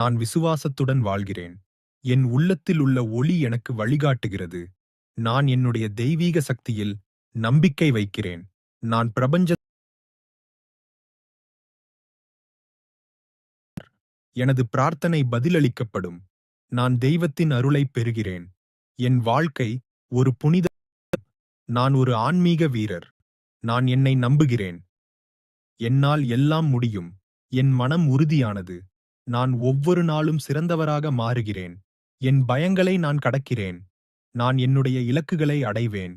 நான் விசுவாசத்துடன் வாழ்கிறேன். என் உள்ளத்தில் உள்ள ஒளி எனக்கு வழிகாட்டுகிறது. நான் என்னுடைய தெய்வீக சக்தியில் நம்பிக்கை வைக்கிறேன். நான் பிரபஞ்ச எனது பிரார்த்தனை பதிலளிக்கப்படும். நான் தெய்வத்தின் அருளைப் பெறுகிறேன். என் வாழ்க்கை ஒரு புனித நான் ஒரு ஆன்மீக வீரர். நான் என்னை நம்புகிறேன். என்னால் எல்லாம் முடியும். என் மனம் உறுதியானது. நான் ஒவ்வொரு நாளும் சிறந்தவராக மாறுகிறேன். என் பயங்களை நான் கடக்கிறேன். நான் என்னுடைய இலக்குகளை அடைவேன்.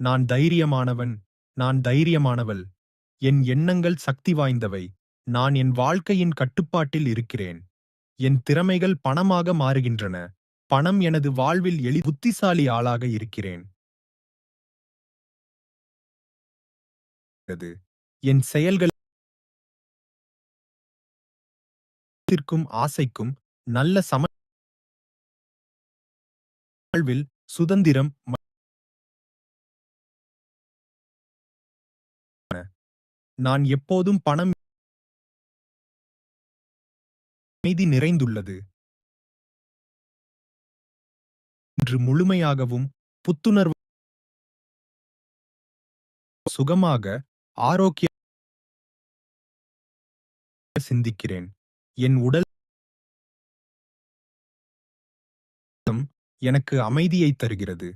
நான் தைரியமானவன். நான் தைரியமானவள். என் எண்ணங்கள் சக்தி வாய்ந்தவை. நான் என் வாழ்க்கையின் கட்டுப்பாட்டில் இருக்கிறேன். என் திறமைகள் பணமாக மாறுகின்றன. பணம் எனது வாழ்வில் எளி புத்திசாலி ஆளாக இருக்கிறேன். என் செயல்கள் க்கும் ஆசைக்கும் நல்ல சம வாழ்வில் சுதந்திரம் நான் எப்போதும் பணம் அமைதி நிறைந்துள்ளது. இன்று முழுமையாகவும் புத்துணர்வு சுகமாக ஆரோக்கிய சிந்திக்கிறேன். என் உடல் எனக்கு அமைதியை தருகிறது.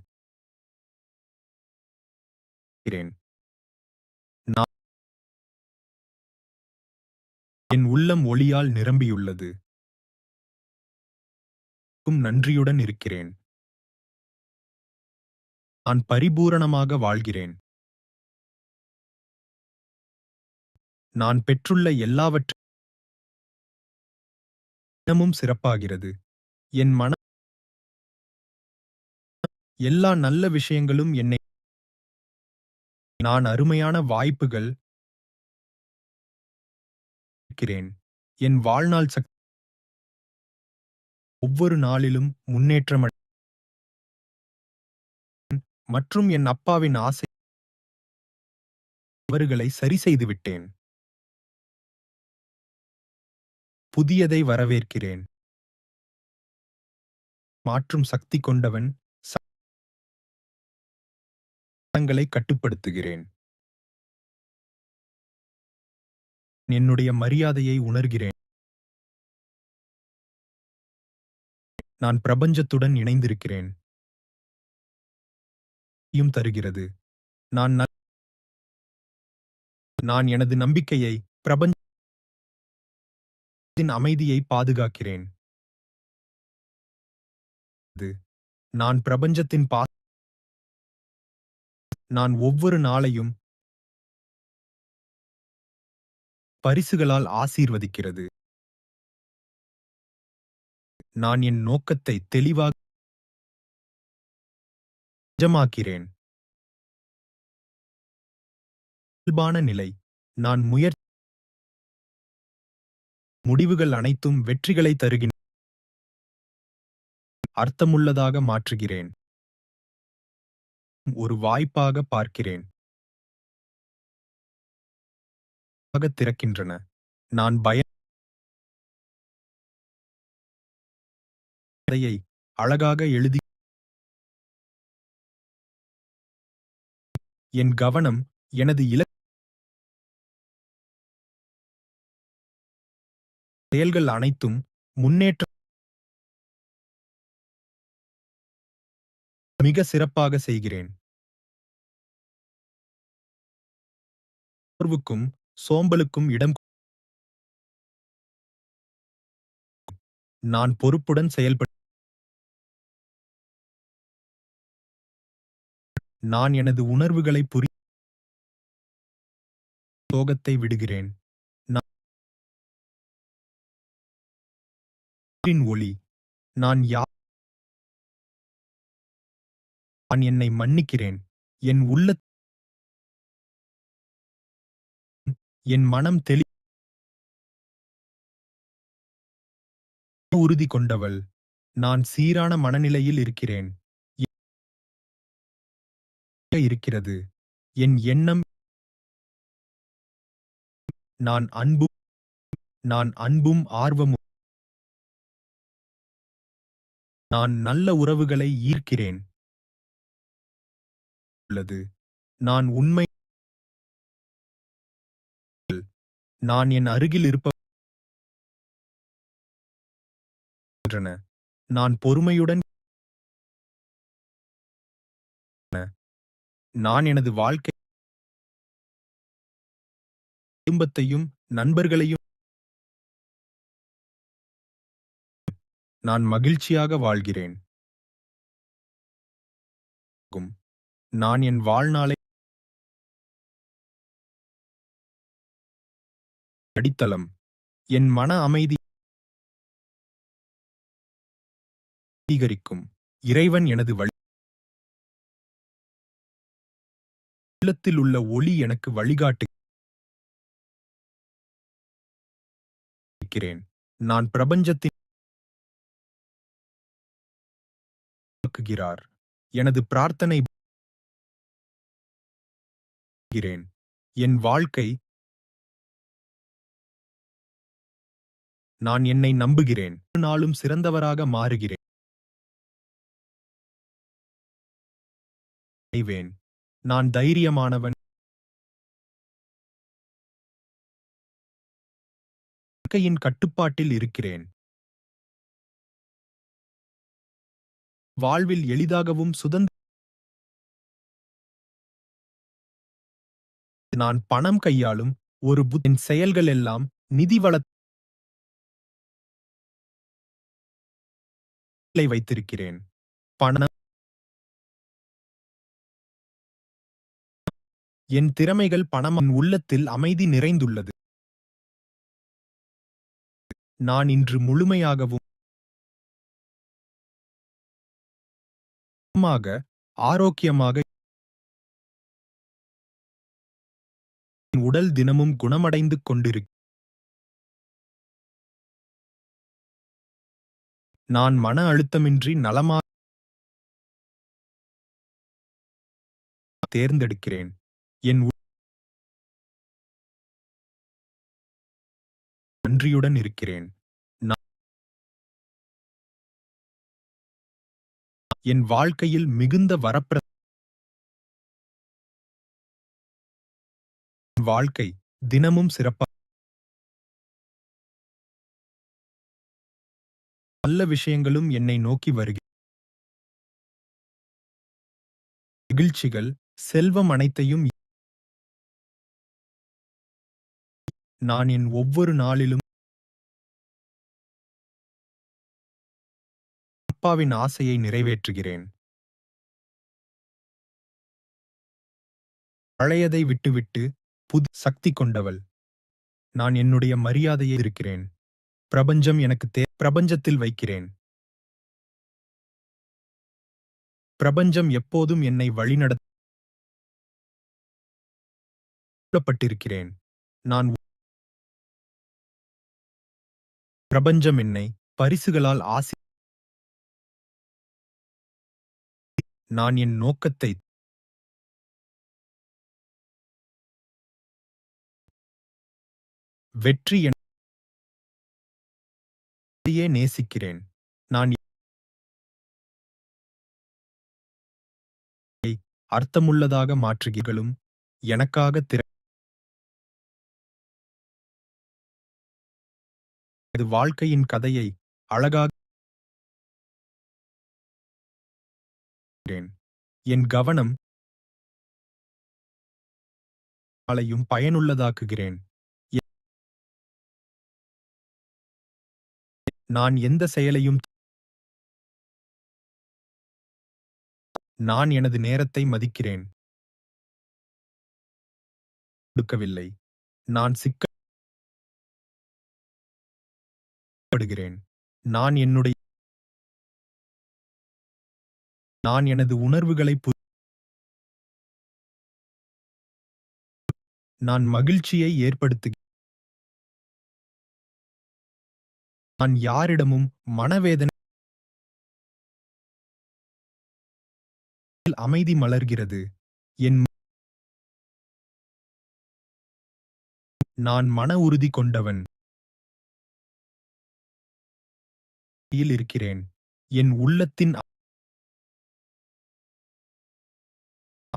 நான் என் உள்ளம் ஒளியால் நிரம்பியுள்ளது. நன்றியுடன் இருக்கிறேன். நான் பரிபூரணமாக வாழ்கிறேன். நான் பெற்றுள்ள எல்லாவற்றையும் தினமும் சிறப்பாகிறது. என் மன எல்லா நல்ல விஷயங்களும் என்னை நான் அருமையான வாய்ப்புகள் இருக்கிறேன் என் வாழ்நாள் சக்தி ஒவ்வொரு நாளிலும் முன்னேற்றம் மற்றும் என் அப்பாவின் ஆசை அவர்களை சரி செய்துவிட்டேன் புதியதை வரவேற்கிறேன். மாற்றும் சக்தி கொண்டவன் சட்டங்களை கட்டுப்படுத்துகிறேன். என்னுடைய மரியாதையை உணர்கிறேன். நான் பிரபஞ்சத்துடன் இணைந்திருக்கிறேன். யும் தருகிறது. நான் நான் எனது நம்பிக்கையை பிரபஞ்ச அமைதியை பாதுகாக்கிறேன். நான் பிரபஞ்சத்தின் பா நான் ஒவ்வொரு நாளையும் பரிசுகளால் ஆசீர்வதிக்கிறது. நான் என் நோக்கத்தை தெளிவாக நிஜமாக்கிறேன். இயல்பான நிலை. நான் முயற்சி முடிவுகள் அனைத்தும் வெற்றிகளை தருகின்றன அர்த்தமுள்ளதாக மாற்றுகிறேன். ஒரு வாய்ப்பாக பார்க்கிறேன். திறக்கின்றன. நான் பய கதையை அழகாக எழுதி என் கவனம் எனது இல செயல்கள் அனைத்தும் முன்னேற்ற மிக சிறப்பாக செய்கிறேன். சோர்வுக்கும் சோம்பலுக்கும் இடம் நான் பொறுப்புடன் செயல்பட நான் எனது உணர்வுகளை புரி சோகத்தை விடுகிறேன். ஒளி. நான் யார் நான் என்னை மன்னிக்கிறேன். என் உள்ள என் மனம் தெளி உறுதி கொண்டவள். நான் சீரான மனநிலையில் இருக்கிறேன். இருக்கிறது. என் எண்ணம் நான் அன்பும் நான் அன்பும் ஆர்வமும் நான் நல்ல உறவுகளை ஈர்க்கிறேன். உள்ளது. நான் உண்மை நான் என் அருகில் இருப்ப நான் பொறுமையுடன் நான் எனது வாழ்க்கை குடும்பத்தையும் நண்பர்களையும் நான் மகிழ்ச்சியாக வாழ்கிறேன். நான் என் வாழ்நாளை அடித்தளம். என் மன அமைதி அதிகரிக்கும். இறைவன் எனது வழி இல்லத்தில் உள்ள ஒளி எனக்கு வழிகாட்டுகிறேன் இருக்கிறேன் நான் பிரபஞ்சத்தின் ஆக்குகிறார் எனது பிரார்த்தனை என் வாழ்க்கை நான் என்னை நம்புகிறேன். நாளும் சிறந்தவராக மாறுகிறேன். நான் தைரியமானவன். வாழ்க்கையின் கட்டுப்பாட்டில் இருக்கிறேன். வாழ்வில் எளிதாகவும் சுதந்திர நான் பணம் கையாளும் ஒரு புத்தின் செயல்கள் எல்லாம் நிதி வளத்தை வைத்திருக்கிறேன். பணம் என் திறமைகள் பணம் என் உள்ளத்தில் அமைதி நிறைந்துள்ளது. நான் இன்று முழுமையாகவும் ஆரோக்கியமாக என் உடல் தினமும் குணமடைந்து கொண்டிருக்க நான் மன அழுத்தமின்றி நலமாக தேர்ந்தெடுக்கிறேன். என் நன்றியுடன் இருக்கிறேன். என் வாழ்க்கையில் மிகுந்த வரப்பிர வாழ்க்கை தினமும் சிறப்பாக நல்ல விஷயங்களும் என்னை நோக்கி வருகிறது மகிழ்ச்சிகள் செல்வம் அனைத்தையும் நான் என் ஒவ்வொரு நாளிலும் அப்பாவின் ஆசையை நிறைவேற்றுகிறேன். பழையதை விட்டுவிட்டு புது சக்தி கொண்டவள். நான் என்னுடைய மரியாதையை இருக்கிறேன் பிரபஞ்சம் எனக்கு தே பிரபஞ்சத்தில் வைக்கிறேன். பிரபஞ்சம் எப்போதும் என்னை வழிநடத்தப்பட்டிருக்கிறேன் நான் பிரபஞ்சம் என்னை பரிசுகளால் ஆசி நான் என் நோக்கத்தை வெற்றி என் நேசிக்கிறேன். நான் அர்த்தமுள்ளதாக மாற்றுகிறீர்களும் எனக்காக திற இது வாழ்க்கையின் கதையை அழகாக என் கவனம் நாளையும் பயனுள்ளதாக்குகிறேன். நான் எந்த செயலையும் நான் எனது நேரத்தை மதிக்கிறேன். கொடுக்கவில்லை. நான் சிக்கப்படுகிறேன். நான் என்னுடைய நான் எனது உணர்வுகளை நான் மகிழ்ச்சியை ஏற்படுத்து நான் யாரிடமும் மனவேதனை அமைதி மலர்கிறது. என் நான் மன உறுதி கொண்டவன். இருக்கிறேன். என் உள்ளத்தின்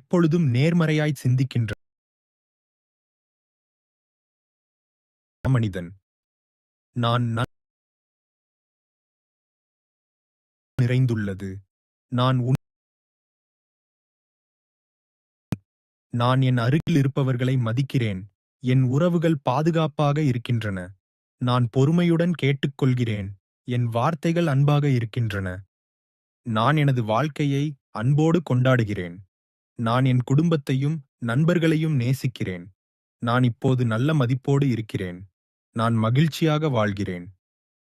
அப்பொழுதும் நேர்மறையாய் சிந்திக்கின்ற மனிதன். நான் நிறைந்துள்ளது. நான் உன் நான் என் அருகில் இருப்பவர்களை மதிக்கிறேன். என் உறவுகள் பாதுகாப்பாக இருக்கின்றன. நான் பொறுமையுடன் கேட்டுக்கொள்கிறேன். என் வார்த்தைகள் அன்பாக இருக்கின்றன. நான் எனது வாழ்க்கையை அன்போடு கொண்டாடுகிறேன். நான் என் குடும்பத்தையும் நண்பர்களையும் நேசிக்கிறேன். நான் இப்போது நல்ல மதிப்போடு இருக்கிறேன். நான் மகிழ்ச்சியாக வாழ்கிறேன்.